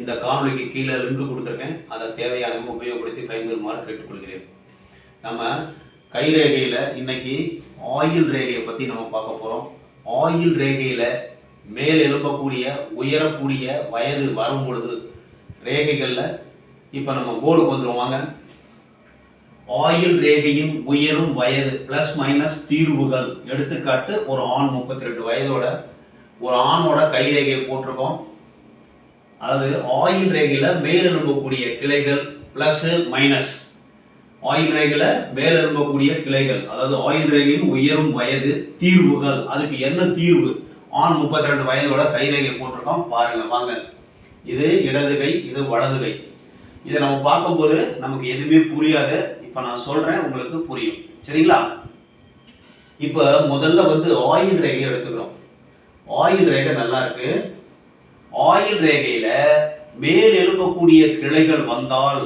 இந்த காணொலிக்கு கீழே லிங்க் கொடுத்துருக்கேன். அதை தேவையானவங்க உபயோகப்படுத்தி பயன்பெறுமாறு கேட்டுக்கொள்கிறேன். நம்ம கைரேகையில் இன்னைக்கு ஆயில் ரேகையை பற்றி நம்ம பார்க்க போகிறோம் ஆயில் ரேகையில் மேல் எழும்பக்கூடிய உயரக்கூடிய வயது வரும் பொழுது ரேகைகளில் இப்போ நம்ம போர்டுக்கு வந்துடும் வாங்க. ஆயில் ரேகையும் உயரும் வயது ப்ளஸ் மைனஸ் தீர்வுகள். எடுத்துக்காட்டு ஒரு ஆண் முப்பத்தி ரெண்டு வயதோட ஒரு ஆணோட கைரேகையை போட்டிருக்கோம். அதாவது ஆயில் ரேகையில் மேல் எழும்பக்கூடிய கிளைகள் ப்ளஸ் மைனஸ் ஆயுள் ரேகையில் மேல் எழும்பக்கூடிய கிளைகள் அதாவது ஆயில் ரேகையின் உயரும் வயது தீர்வுகள். அதுக்கு என்ன தீர்வு? ஆண் முப்பத்தி ரெண்டு வயதோட கைரேகை போட்டிருக்கோம். பாருங்கள் வாங்க. இது இடது கை இது வலது கை. இதை நம்ம பார்க்கும்போது நமக்கு எதுவுமே புரியாது. இப்போ நான் சொல்கிறேன் உங்களுக்கு புரியும். சரிங்களா? இப்போ முதல்ல வந்து ஆயில் ரேகை எடுத்துக்கிறோம். ஆயில் ரேகை நல்லா இருக்குது ஆயில் ரேகையில மேல் எழும்பக்கூடிய கிளைகள் வந்தால்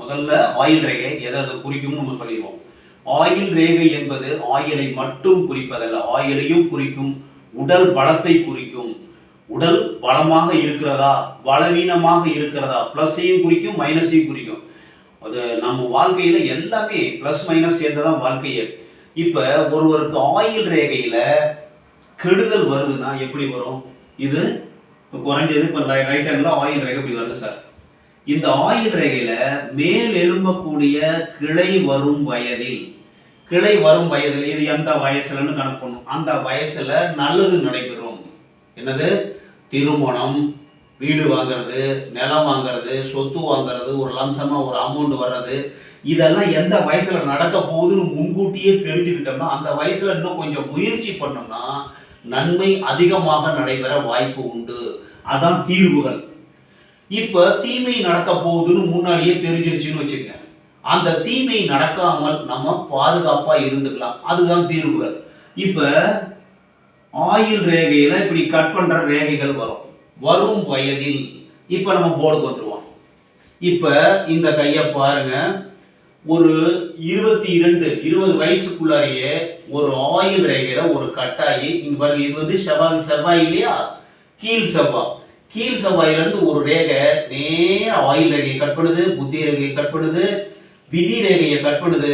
முதல்ல ஆயில் ரேகை எதை அதை குறிக்கும்னு நம்ம சொல்லிடுவோம். ஆயில் ரேகை என்பது ஆயிலை மட்டும் குறிப்பதல்ல ஆயிலையும் குறிக்கும் உடல் பலத்தை குறிக்கும். உடல் பலமாக இருக்கிறதா பலவீனமாக இருக்கிறதா ப்ளஸ்ஸையும் குறிக்கும் மைனஸையும் குறிக்கும். அது நம்ம வாழ்க்கையில் எல்லாமே ப்ளஸ் மைனஸ் சேர்ந்ததான் வாழ்க்கையே. இப்போ ஒருவருக்கு ஆயில் ரேகையில் கெடுதல் வருதுன்னா எப்படி வரும்? இது இப்போ குறைஞ்சது இப்போ ரைட் ஹேண்டில் ஆயில் ரேகை இப்படி வருது சார் இந்த ஆயில் ரேகையில் மேல் எழும்பக்கூடிய கிளை வரும் வயதில் கிளை வரும் வயதில் இது எந்த வயசுலன்னு கணக்கு பண்ணும் அந்த வயசில் நல்லது நடைபெறும். என்னது? திருமணம் வீடு வாங்குறது நிலம் வாங்குறது சொத்து வாங்குறது ஒரு லம்சமாக ஒரு அமௌண்ட் வர்றது இதெல்லாம் எந்த வயசில் நடக்க போகுதுன்னு முன்கூட்டியே தெரிஞ்சுக்கிட்டோம்னா அந்த வயசில் இன்னும் கொஞ்சம் முயற்சி பண்ணோம்னா நன்மை அதிகமாக நடைபெற வாய்ப்பு உண்டு. அதான் தீர்வுகள். இப்போ தீமை நடக்க போகுதுன்னு முன்னாடியே தெரிஞ்சிருச்சுன்னு வச்சுக்கங்க. அந்த தீமை நடக்காமல் நம்ம பாதுகாப்பாக இருந்துக்கலாம். அதுதான் தீர்வுகள். இப்போ ஆயில் ரேகையில் இப்படி கட் பண்ணுற ரேகைகள் வரும். வரும் வயதில் இப்போ நம்ம போர்டுக்கு வந்துடுவோம் இப்போ இந்த கையை பாருங்க. ஒரு இருபத்தி இரண்டு இருபது வயசுக்குள்ளாரையே ஒரு ஆயில் ரேகையில் ஒரு கட்டாகி இங்கே பாருங்க இது வந்து செவ்வாய் செவ்வாய் இல்லையா? கீழ் செவ்வா. கீழ் செவ்வாயிலிருந்து ஒரு ரேகை நேராக ஆயுள் ரேகையை கட் பண்ணுது புத்தி ரேகையை கட் பண்ணுது விதி ரேகையை கட் பண்ணுது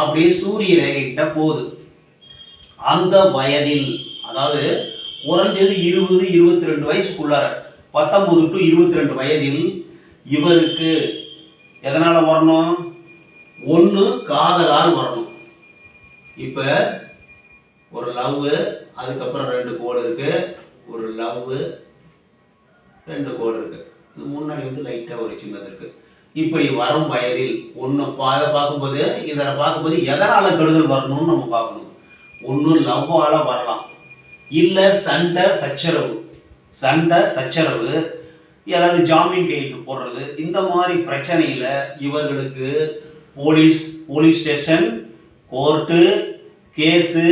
அப்படியே சூரிய ரேகைகிட்ட போகுது. அந்த வயதில் அதாவது குறைஞ்சது இருபது இருபத்தி ரெண்டு வயசுக்குள்ளார பத்தொம்போது டு இருபத்தி ரெண்டு வயதில் இவருக்கு எதனால் வரணும்? ஒன்று காதலால் வரணும். இப்போ ஒரு லவ் அதுக்கப்புறம் ரெண்டு கோடு இருக்குது ஒரு லவ் ரெண்டு கோடு இருக்கு. இது முன்னாடி வந்து லைட்டாக ஒரு சின்னது இருக்கு. இப்படி வரும் வயதில் ஒன்று அதை பார்க்கும்போது இதை பார்க்கும்போது எதனால் கெடுதல் வரணும்னு நம்ம பார்க்கணும். ஒன்று லவ்வால் வரலாம். இல்லை சண்டை சச்சரவு. சண்டை சச்சரவு. ஏதாவது ஜாமீன் கையெழுத்து போடுறது. இந்த மாதிரி பிரச்சனையில் இவர்களுக்கு police police station court case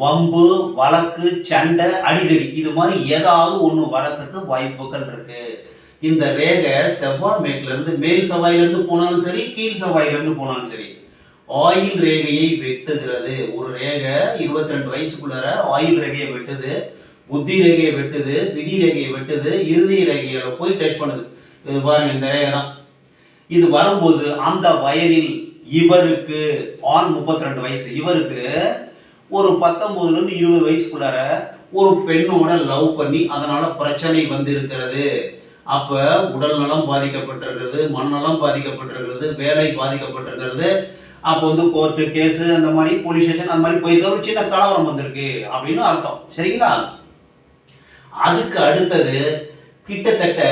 வம்பு வழக்கு சண்டை அடிதடி இது மாதிரி ஏதாவது ஒன்று வரத்துக்கு வாய்ப்புகள் இருக்கு. இந்த ரேகை செவ்வாய் மேட்லேருந்து மேல் செவ்வாயிலேருந்து போனாலும் சரி கீழ் செவ்வாயிலேருந்து போனாலும் சரி ஆயில் ரேகையை வெட்டுகிறது. ஒரு ரேகை இருபத்தி ரெண்டு வயசுக்குள்ளார ஆயில் ரேகையை வெட்டுது புத்தி ரேகையை வெட்டுது விதி ரேகையை வெட்டுது இறுதி ரேகையில் போய் டெஸ்ட் பண்ணுது. இது பாருங்க இந்த ரேகை தான். இது வரும்போது அந்த வயதில் இவருக்கு ஆண் முப்பத்தி ரெண்டு வயசு இவருக்கு ஒரு பத்தொம்போதுலேருந்து இருபது வயசுக்குள்ளார ஒரு பெண்ணோட லவ் பண்ணி அதனால் பிரச்சனை வந்து இருக்கிறது அப்போ உடல் நலம் பாதிக்கப்பட்டிருக்கிறது மனநலம் பாதிக்கப்பட்டிருக்கிறது வேலை பாதிக்கப்பட்டிருக்கிறது. அப்போ வந்து கோர்ட்டு கேஸு அந்த மாதிரி போலீஸ் ஸ்டேஷன் அந்த மாதிரி போயிருக்க? ஒரு சின்ன கலவரம் வந்திருக்கு அப்படின்னு அர்த்தம். சரிங்களா? அதுக்கு அடுத்தது கிட்டத்தட்ட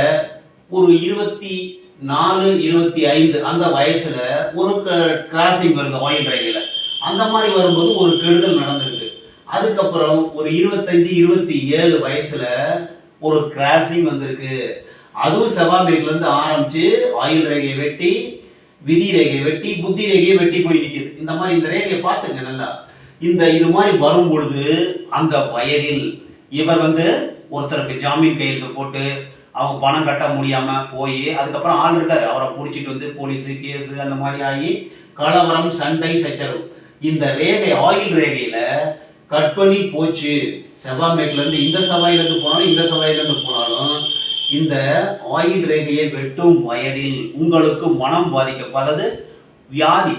ஒரு இருபத்தி நாலு இருபத்தி ஐந்து அந்த வயசுல ஒரு கிராசிங் வருது ஆயில் ரயிலில். அந்த மாதிரி வரும்போது ஒரு கெடுதல் நடந்திருக்கு. அதுக்கப்புறம் ஒரு இருபத்தஞ்சு இருபத்தி ஏழு வயசுல ஒரு கிராசிங் வந்திருக்கு. அதுவும் செவ்வாய்மேட்ல இருந்து ஆரம்பிச்சு ஆயுள் ரேகையை வெட்டி விதி ரேகையை வெட்டி புத்தி ரேகையை வெட்டி போய் நிற்கிது இந்த மாதிரி இந்த ரேகையை பார்த்துங்க நல்லா. இந்த இது மாதிரி வரும் பொழுது அந்த வயதில் இவர் வந்து ஒருத்தருக்கு ஜாமீன் கையெழுத்து போட்டு அவங்க பணம் கட்ட முடியாம போய் அதுக்கப்புறம் ஆள் இருக்காரு. அவரை பிடிச்சிட்டு வந்து போலீஸு கேஸு அந்த மாதிரி ஆகி கலவரம் சண்டை சச்சரவு. இந்த ரேகை ஆயில் ரேகையில கட் பண்ணி போச்சு. செவ்வாய்மேட்ல இருந்து இந்த செவ்வாயில இருந்து போனாலும் இந்த செவ்வாயில இருந்து போனாலும் இந்த ஆயில் ரேகையை வெட்டும் வயதில் உங்களுக்கு மனம் பாதிக்க அதாவது வியாதி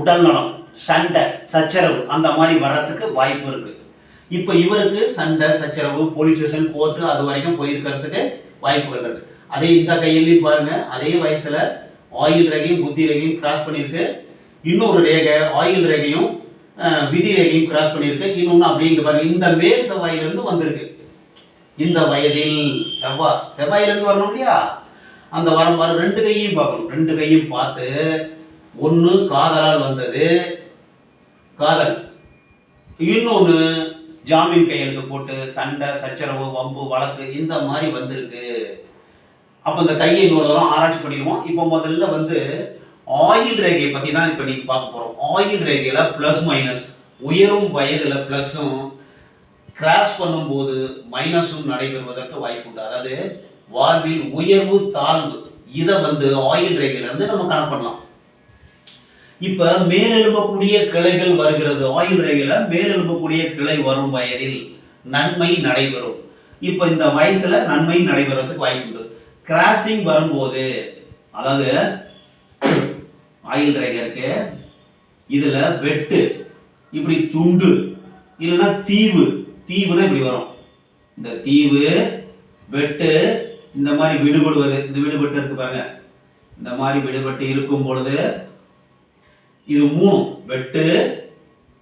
உடல்நலம் சண்டை சச்சரவு அந்த மாதிரி வர்றதுக்கு வாய்ப்பு இருக்கு. இப்போ இவருக்கு சண்டை சச்சரவு போலீஸ் ஸ்டேஷன் கோர்ட்டு அது வரைக்கும் போயிருக்கிறதுக்கு வாய்ப்பு இருக்கு. அதே இந்த கையிலையும் பாருங்க அதே வயசுல ஆயில் ரேகையும் புத்தி ரேகையும் கிராஸ் பண்ணியிருக்கு. இன்னொரு ரேகை ஆயில் ரேகையும் விதி ரேகையும் கிராஸ் பண்ணியிருக்கு. இன்னொன்று அப்படிங்க பாருங்க. இந்த மேல் செவ்வாயிலிருந்து வந்திருக்கு. இந்த வயதில் செவ்வாய் செவ்வாயிலிருந்து வரணும் இல்லையா? அந்த வரம் வர ரெண்டு கையையும் பார்க்கணும். ரெண்டு கையும் பார்த்து ஒன்று காதலால் வந்தது காதல். இன்னொன்று ஜாமீன் கையெழுத்து போட்டு சண்டை சச்சரவு வம்பு வழக்கு இந்த மாதிரி வந்திருக்கு. அப்போ இந்த கையை இன்னொரு தரம் ஆராய்ச்சி பண்ணிடுவோம். இப்போ முதல்ல வந்து ஆயில் ரேகையை பற்றி தான் இப்போ நீங்கள் பார்க்க போகிறோம் ஆயில் ரேகையில் ப்ளஸ் மைனஸ் உயரும் வயதில் ப்ளஸ்ஸும் கிராஸ் பண்ணும்போது மைனஸும் நடைபெறுவதற்கு வாய்ப்பு உண்டு. அதாவது வாழ்வில் உயர்வு தாழ்வு இதை வந்து ஆயில் ரேகையிலேருந்து நம்ம கணக்கு பண்ணலாம். இப்போ மேலெழும்பக்கூடிய கிளைகள் வருகிறது. ஆயில் ரேகையில் மேலெழும்பக்கூடிய கிளை வரும் வயதில் நன்மை நடைபெறும். இப்போ இந்த வயசில் நன்மை நடைபெறதுக்கு வாய்ப்புண்டு கிராசிங் வரும்போது அதாவது ஆயில் ரேகை இருக்கு. இதுல வெட்டு இப்படி துண்டு இல்லைன்னா தீவு தீவுனா இப்படி வரும். இந்த தீவு வெட்டு இந்த மாதிரி விடுபடுவது இந்த விடுபட்டு இருக்கு பாருங்க. இந்த மாதிரி விடுபட்டு இருக்கும் பொழுது இது மூணு வெட்டு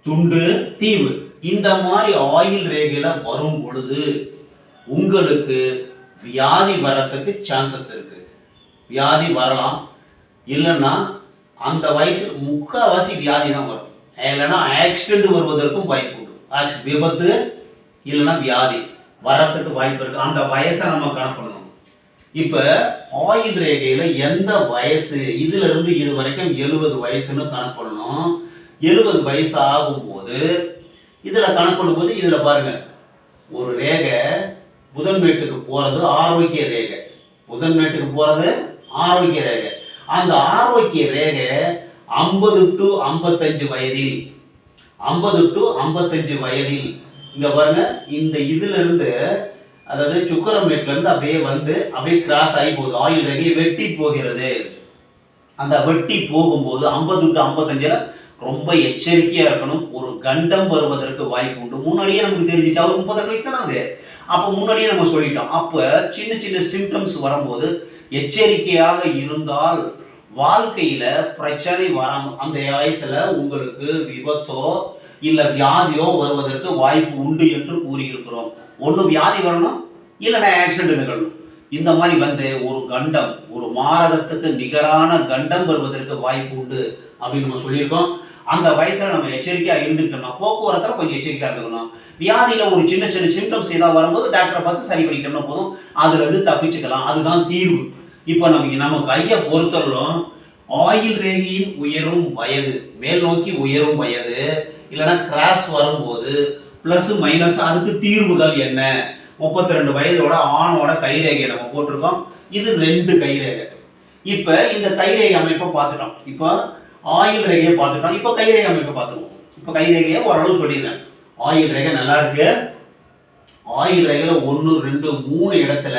துண்டு தீவு. இந்த மாதிரி ஆயில் ரேகையில வரும் பொழுது உங்களுக்கு வியாதி வரத்துக்கு சான்சஸ் இருக்கு. வியாதி வரலாம். இல்லைன்னா அந்த வயசு முக்கால்வாசி வியாதி தான் வரும். இல்லைன்னா ஆக்சிடென்ட் வருவதற்கும் வாய்ப்பு உண்டு. ஆக்சி விபத்து இல்லைன்னா வியாதி வரத்துக்கு வாய்ப்பு இருக்கு. அந்த வயசை நம்ம கணக்கு இப்போ ஆயுள் ரேகையில் எந்த வயசு? இதிலிருந்து இது வரைக்கும் எழுபது வயசுன்னு கணக்கு பண்ணணும். எழுபது வயசு ஆகும்போது இதில் கணக்கு பண்ணும்போது இதில் பாருங்கள் ஒரு ரேகை புதன்மேட்டுக்கு போகிறது ஆரோக்கிய ரேகை. புதன்மேட்டுக்கு போகிறது ஆரோக்கிய ரேகை. அந்த ஆரோக்கிய ரேகை ஐம்பது டு ஐம்பத்தஞ்சு வயதில் ஐம்பது டு ஐம்பத்தஞ்சு வயதில் இங்கே பாருங்க இந்த இதுலேருந்து அதாவது சுக்கரமேட்லேருந்து அப்படியே வந்து அப்படியே கிராஸ் ஆகி போகுது. ஆயில் ரேகை வெட்டி போகிறது. அந்த வெட்டி போகும்போது ஐம்பது டு ஐம்பத்தஞ்சில் ரொம்ப எச்சரிக்கையாக இருக்கணும். ஒரு கண்டம் வருவதற்கு வாய்ப்பு உண்டு. முன்னாடியே நமக்கு தெரிஞ்சிச்சு அவர் முப்பத்தெட்டு வயசு தானே அது அப்போ முன்னாடியே நம்ம சொல்லிட்டோம். அப்போ சின்ன சின்ன சிம்டம்ஸ் வரும்போது எச்சரிக்கையாக இருந்தால் வாழ்க்கையில் பிரச்சனை வராமல் அந்த வயசில் உங்களுக்கு விபத்தோ இல்லை வியாதியோ வருவதற்கு வாய்ப்பு உண்டு என்று கூறியிருக்கிறோம். ஒன்று வியாதி வரணும் இல்லைன்னா ஆக்சிடென்ட் நிகழணும் இந்த மாதிரி வந்து ஒரு கண்டம் ஒரு மாரகத்துக்கு நிகரான கண்டம் வருவதற்கு வாய்ப்பு உண்டு அப்படின்னு நம்ம சொல்லியிருக்கோம். அந்த வயசில் நம்ம எச்சரிக்கையாக இருந்துக்கிட்டோம்னா போக்குவரத்தில் கொஞ்சம் எச்சரிக்கையாக இருந்துக்கணும். வியாதியில் ஒரு சின்ன சின்ன சிம்டம்ஸ் ஏதாவது வரும்போது டாக்டரை பார்த்து சரி பண்ணிக்கிட்டோம்னா போதும். அதுலேருந்து தப்பிச்சுக்கலாம். அதுதான் தீர்வு. இப்போ நமக்கு நம்ம கையை பொறுத்தவரையிலும் ஆயில் ரேகையின் உயரும் வயது மேல் நோக்கி உயரும் வயது இல்லைன்னா கிராஸ் வரும்போது ப்ளஸ் மைனஸ் அதுக்கு தீர்வுகள் என்ன? முப்பத்தி ரெண்டு வயதோட ஆணோட கைரேகை நம்ம போட்டிருக்கோம். இது ரெண்டு கைரேகை. இப்போ இந்த கைரேகை அமைப்பை பார்த்துட்டோம். இப்போ ஆயில் ரேகையை பார்த்துட்டோம் இப்போ கைரேகை அமைப்பை பார்த்துருவோம் இப்போ கை ரேகையை ஓரளவு சொல்லிடுறேன். ஆயில் ரேகை நல்லா இருக்கு. ஆயில் ரேகையில் ஒன்று ரெண்டு மூணு இடத்துல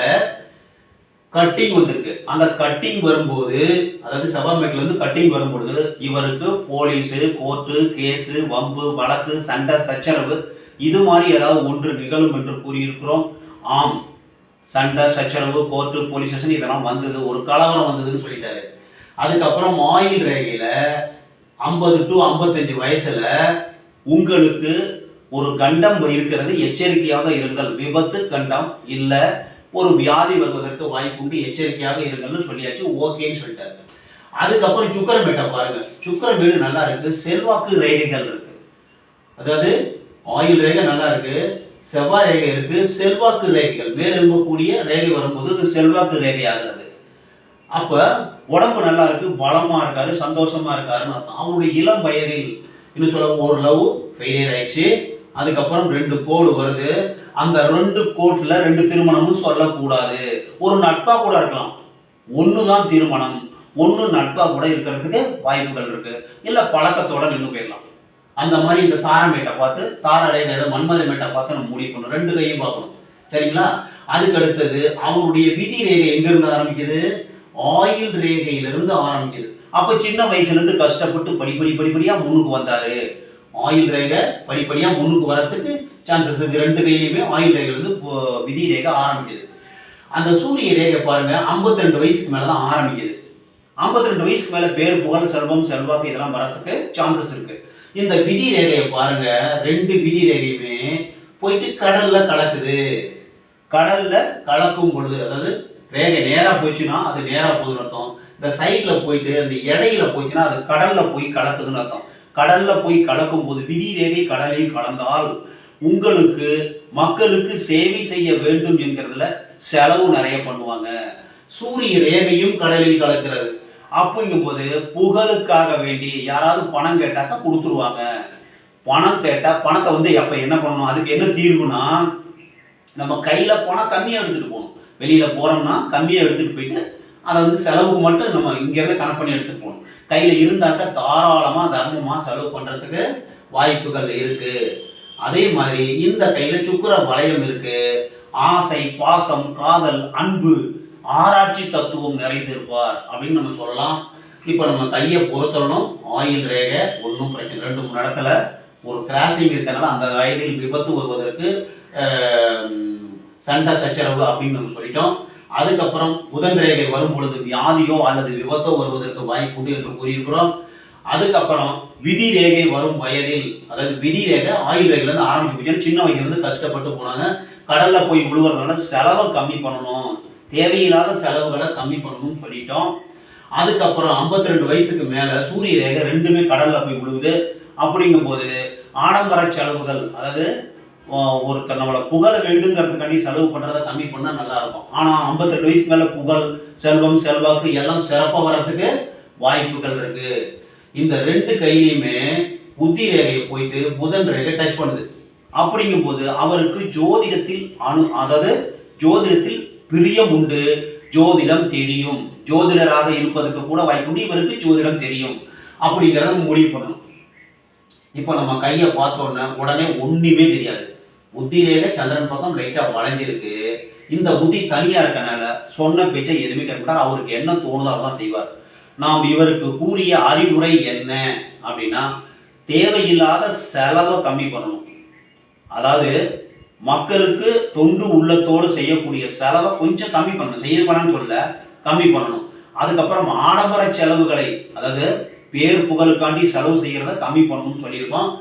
கட்டிங் வந்திருக்கு. அந்த கட்டிங் வரும்போது அதாவது சபாமேட்லேருந்து கட்டிங் வரும்பொழுது இவருக்கு போலீஸு கோர்ட்டு கேஸு வம்பு வழக்கு சண்டை சச்சரவு இது மாதிரி ஏதாவது ஒன்று நிகழும் என்று கூறியிருக்கிறோம். ஆம். சண்டை சச்சரவு கோர்ட்டு போலீஸ் ஸ்டேஷன் இதெல்லாம் வந்தது. ஒரு கலவரம் வந்ததுன்னு சொல்லிட்டாரு. அதுக்கப்புறம் ஆயில் ரேகையில் ஐம்பது டு ஐம்பத்தஞ்சு வயசில் உங்களுக்கு ஒரு கண்டம் இருக்கிறது. எச்சரிக்கையாக இருங்கள். விபத்து கண்டம் இல்லை. ஒரு வியாதி வருவதற்கு வாய்ப்புண்டு எச்சரிக்கையாக இருங்கள்னு சொல்லியாச்சு. ஓகேன்னு சொல்லிட்டாங்க. அதுக்கப்புறம் சுக்கரமேட்டை பாருங்க. சுக்கரமேடு நல்லா இருக்கு. செல்வாக்கு ரேகைகள் இருக்கு. அதாவது ஆயில் ரேகை நல்லா இருக்கு. செவ்வாய் ரேகை இருக்கு. செல்வாக்கு ரேகைகள். மேல் ரேகை வரும்போது அது செல்வாக்கு ரேகை ஆகிறது அப்ப உடம்பு நல்லா இருக்கு பலமா இருக்காரு சந்தோஷமா இருக்காருன்னு அர்த்தம். அவருடைய இளம் வயதில் இன்னும் சொல்ல ஒரு லவ் ஃபெயிலியர் ஆயிடுச்சு. அதுக்கப்புறம் ரெண்டு கோடு வருது. அந்த ரெண்டு கோட்டில் ரெண்டு திருமணம்னு சொல்லக்கூடாது. ஒரு நட்பா கூட இருக்கலாம். ஒன்று தான் திருமணம். ஒன்று நட்பா கூட இருக்கிறதுக்கு வாய்ப்புகள் இருக்கு. இல்லை பழக்கத்தோட நின்று போயிடலாம். அந்த மாதிரி இந்த தாரமேட்டை பார்த்து தார ஏதோ மன்மத மேட்டை பார்த்து நம்ம முடிவு பண்ணணும். ரெண்டு கையும் பார்க்கணும். சரிங்களா? அதுக்கு அடுத்தது அவருடைய விதி ரேகை எங்கிருந்து ஆரம்பிக்குது? ஆயில் ரேகையிலிருந்து ஆரம்பிக்குது. அப்போ சின்ன வயசுலேருந்து கஷ்டப்பட்டு படிப்படி படிப்படியாக முன்னுக்கு வந்தார். ஆயில் ரேகை படிப்படியாக முன்னுக்கு வரத்துக்கு சான்சஸ் இருக்குது ரெண்டு கையிலையுமே ஆயில் ரேகையிலேருந்து விதி ரேகை ஆரம்பிக்குது. அந்த சூரிய ரேகை பாருங்கள் ஐம்பத்தி ரெண்டு வயசுக்கு மேலே தான் ஆரம்பிக்குது. 52 ரெண்டு வயசுக்கு மேலே பேர் புகழ் செல்வம் செல்வாக்கு இதெல்லாம் வரத்துக்கு சான்சஸ் இருக்குது இந்த விதி ரேகையை பாருங்கள் ரெண்டு விதி ரேகையுமே போயிட்டு கடலில் கலக்குது. கடலில் கலக்கும் பொழுது அதாவது ரேகை நேராக போச்சுன்னா அது நேராக போகுதுன்னு அர்த்தம். இந்த சைடில் போயிட்டு அந்த இடையில போச்சுன்னா அது கடலில் போய் கலக்குதுன்னு அர்த்தம். கடலில் போய் கலக்கும் போது விதி ரேகை கடலில் கலந்தால் உங்களுக்கு மக்களுக்கு சேவை செய்ய வேண்டும் என்கிறதுல செலவு நிறைய பண்ணுவாங்க. சூரிய ரேகையும் கடலில் கலக்கிறது. அப்படிங்கும்போது புகழுக்காக வேண்டி யாராவது பணம் கேட்டாக்கா கொடுத்துருவாங்க. பணம் கேட்டால் பணத்தை வந்து எப்போ என்ன பண்ணணும்? அதுக்கு என்ன தீர்வுனா நம்ம கையில் பணம் கம்மியாக எடுத்துகிட்டு போகணும். வெளியில் போகிறோம்னா கம்மியாக எடுத்துகிட்டு போயிட்டு அதை வந்து செலவுக்கு மட்டும் நம்ம இங்கேருந்து கணக்கு பண்ணி எடுத்துகிட்டு போகணும். கையில் இருந்தாக்க தாராளமாக தர்மமாக செலவு பண்ணுறதுக்கு வாய்ப்புகள் இருக்குது அதே மாதிரி இந்த கையில் சுக்கிர வளையம் இருக்குது ஆசை பாசம் காதல் அன்பு ஆராய்ச்சி தத்துவம் நிறைந்திருப்பார் அப்படின்னு நம்ம சொல்லலாம். இப்போ நம்ம கையை பொறுத்தரணும் ஆயில் ரேகை ஒன்றும் பிரச்சனை ரெண்டு மூணு இடத்துல ஒரு கிராசிங் இருக்கிறனால அந்த வயதில் விபத்து வருவதற்கு சண்டை சச்சரவு அப்படின்னு நம்ம சொல்லிட்டோம். அதுக்கப்புறம் புதன் ரேகை வரும் பொழுது வியாதியோ அல்லது விபத்தோ வருவதற்கு வாய்ப்புண்டு என்று கூறியிருக்கிறோம். அதுக்கப்புறம் விதி ரேகை வரும் வயதில் அதாவது விதி ரேகை ஆயுள் ரேகையில இருந்து ஆரம்பிச்சு போச்சு. சின்ன வயதுலேருந்து கஷ்டப்பட்டு போனாங்க. கடல்ல போய் விழுவுறதுனால செலவை கம்மி பண்ணணும். தேவையில்லாத செலவுகளை கம்மி பண்ணணும்னு சொல்லிட்டோம். அதுக்கப்புறம் 52 ரெண்டு வயசுக்கு மேல சூரிய ரேகை ரெண்டுமே கடல்ல போய் விழுவுது அப்படிங்கும்போது ஆடம்பர செலவுகள் அதாவது ஒருத்தர் நம்மளை புகழ வேண்டுங்கிறதுக்காண்டி செலவு பண்ணுறத கம்மி பண்ணா நல்லா இருக்கும் ஆனா 52 வயசுக்கு மேல புகழ் செல்வம் செல்வாக்கு எல்லாம் சிறப்பா வர்றதுக்கு வாய்ப்புகள் இருக்கு. இந்த ரெண்டு கையிலையுமே புத்தி ரேகையை போயிட்டு புதன் ரேகை டச் பண்ணுது. அப்படிங்கும்போது அவருக்கு ஜோதிடத்தில் அணு அதாவது ஜோதிடத்தில் பிரியம் உண்டு. ஜோதிடம் தெரியும். ஜோதிடராக இருப்பதற்கு கூட வாய்ப்பு இவருக்கு ஜோதிடம் தெரியும். அப்படிங்கிறத முடிவு பண்ணணும். இப்போ நம்ம கையை பார்த்தோன்னே உடனே ஒன்றுமே தெரியாது. உத்திரேக சந்திரன் பக்கம் லைட்டாக வளைஞ்சிருக்கு. இந்த புத்தி தனியாக இருக்கனால சொன்ன பேச்சை எதுவுமே கேட்க அவருக்கு என்ன தோணுதோ தான் செய்வார். நாம் இவருக்கு கூறிய அறிவுரை என்ன அப்படின்னா தேவையில்லாத செலவை கம்மி பண்ணணும். அதாவது மக்களுக்கு தொண்டு உள்ளத்தோடு செய்யக்கூடிய செலவை கொஞ்சம் கம்மி பண்ணணும். செய்ய பண்ணான்னு சொல்ல கம்மி பண்ணணும். அதுக்கப்புறம் ஆடம்பர செலவுகளை அதாவது பேர் புகழுக்காண்டி செலவு செய்கிறத கம்மி பண்ணணும்னு சொல்லியிருக்கோம்.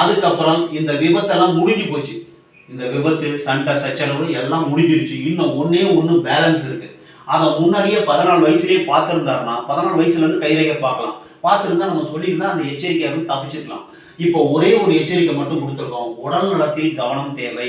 அதுக்கப்புறம் இந்த விபத்தெல்லாம் முடிஞ்சு போச்சு. இந்த விபத்து சண்டை சச்சரவு எல்லாம் முடிஞ்சிருச்சு. இன்னும் ஒன்றே ஒன்று பேலன்ஸ் இருக்குது அதை முன்னாடியே பதினாலு வயசுலேயே பார்த்துருந்தாருன்னா பதினாலு வயசுலேருந்து கைரேகை பார்க்கலாம். பார்த்துருந்தா நம்ம சொல்லியிருந்தா அந்த எச்சரிக்கையாக இருந்து தப்பிச்சிருக்கலாம். இப்போ ஒரே ஒரு எச்சரிக்கை மட்டும் கொடுத்துருக்கோம். உடல் நலத்தில் கவனம் தேவை.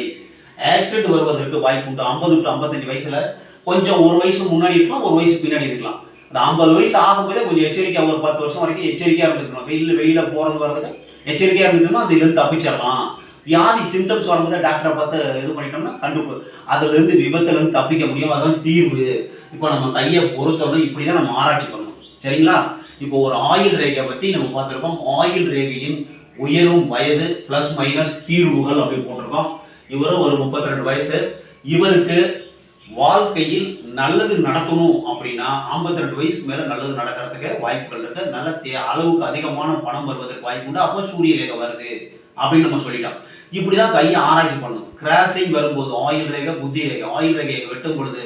ஆக்சிடென்ட் வருவதற்கு வாய்ப்பு உண்டு. ஐம்பது டு ஐம்பத்தஞ்சு வயசில் கொஞ்சம் ஒரு வயசு முன்னாடி இருக்கலாம் ஒரு வயசு பின்னாடி இருக்கலாம். அந்த ஐம்பது வயசு ஆகும்போதே கொஞ்சம் எச்சரிக்கையா ஒரு பத்து வருஷம் வரைக்கும் எச்சரிக்கையாக இருந்துக்கணும். வெயில் வெளியில் போகிறது வர்றது எச்சரிக்கையாக இருந்துட்டோம்னா அதுலேருந்து தப்பிச்சிடலாம். வியாதி சிம்டம்ஸ் வரும்போது டாக்டரை பார்த்து இது பண்ணிட்டோம்னா கண்டுபு அதுலேருந்து விபத்துலேருந்து தப்பிக்க முடியும். அதான் தீர்வு. இப்போ நம்ம கையை பொறுத்தவரை இப்படி தான் நம்ம ஆராய்ச்சி பண்ணணும். சரிங்களா? இப்போ ஒரு ஆயுள் ரேகையை பற்றி நம்ம பார்த்துருக்கோம். ஆயில் ரேகையின் உயரும் வயது ப்ளஸ் மைனஸ் தீர்வுகள் அப்படின்னு போட்டிருக்கோம். இவரும் ஒரு 32 ரெண்டு வயசு. இவருக்கு வாழ்க்கையில் நல்லது நடக்கணும் அப்படின்னா 52 ரெண்டு வயசுக்கு மேலே நல்லது நடக்கிறதுக்கு வாய்ப்புகள் இருக்குது நல்ல தே- அளவுக்கு அதிகமான பணம் வருவதற்கு வாய்ப்பு உண்டு. அப்போ சூரிய ரேகை வருது. அப்படின்னு நம்ம சொல்லிட்டோம். இப்படிதான் கையை ஆராய்ச்சி பண்ணணும். கிராஷிங் வரும்போது ஆயில் ரேகை புத்தி ரேகை ஆயில் ரேகையை வெட்டும் பொழுது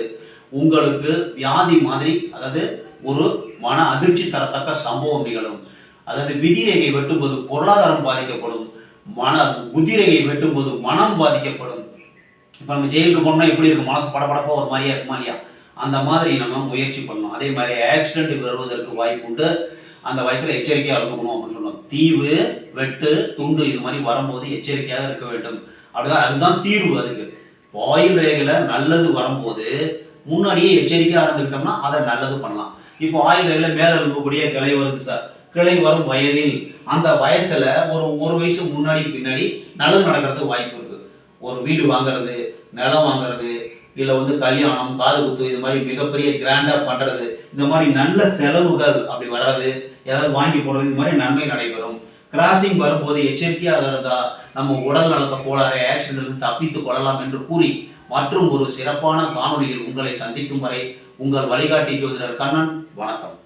உங்களுக்கு வியாதி மாதிரி அதாவது ஒரு மன அதிர்ச்சி தரத்தக்க சம்பவம் நிகழும். அதாவது விதி ரேகை வெட்டும்போது பொருளாதாரம் பாதிக்கப்படும். மன புத்தி ரேகை வெட்டும்போது மனம் பாதிக்கப்படும். இப்போ நம்ம ஜெயிலுக்கு போனோம்னா எப்படி இருக்கும்? மனசு படப்படப்பாக ஒரு மாதிரியா இருக்குமா இல்லையா? அந்த மாதிரி நம்ம முயற்சி பண்ணணும். அதே மாதிரி ஆக்சிடென்ட் வருவதற்கு வாய்ப்பு உண்டு. அந்த வயசுல எச்சரிக்கையாக இருந்துக்கணும் அப்படின்னு சொன்னோம். தீவு வெட்டு துண்டு இது மாதிரி வரும்போது எச்சரிக்கையாக இருக்க வேண்டும். அப்படிதான் அதுதான் தீர்வு அதுக்கு. ஆயுள் ரேகையில நல்லது வரும்போது முன்னாடியே எச்சரிக்கையாக இருந்துக்கிட்டோம்னா அதை நல்லது பண்ணலாம். இப்போ ஆயுள் ரேகையில மேல இருக்கக்கூடிய கிளை வருது சார் கிளை வரும் வயதில் அந்த வயசுல ஒரு ஒரு வயசு முன்னாடி பின்னாடி நல்லது நடக்கிறதுக்கு வாய்ப்பு இருக்கு. ஒரு வீடு வாங்குறது நிலம் வாங்குறது இல்லை வந்து கல்யாணம் காது குத்து இது மாதிரி மிகப்பெரிய கிராண்டாக பண்ணுறது இந்த மாதிரி நல்ல செலவுகள் அப்படி வர்றது ஏதாவது வாங்கி போடுறது இது மாதிரி நன்மை நடைபெறும். கிராசிங் வரும்போது எச்சரிக்கையாக இருந்தால் நம்ம உடல் நலத்த கோளாறு ஆக்சிடென்ட் தப்பித்து கொள்ளலாம் என்று கூறி மற்றும் ஒரு சிறப்பான காணொலியில் உங்களை சந்திக்கும் வரை உங்கள் வழிகாட்டி ஜோதிடர் கண்ணன் வணக்கம்.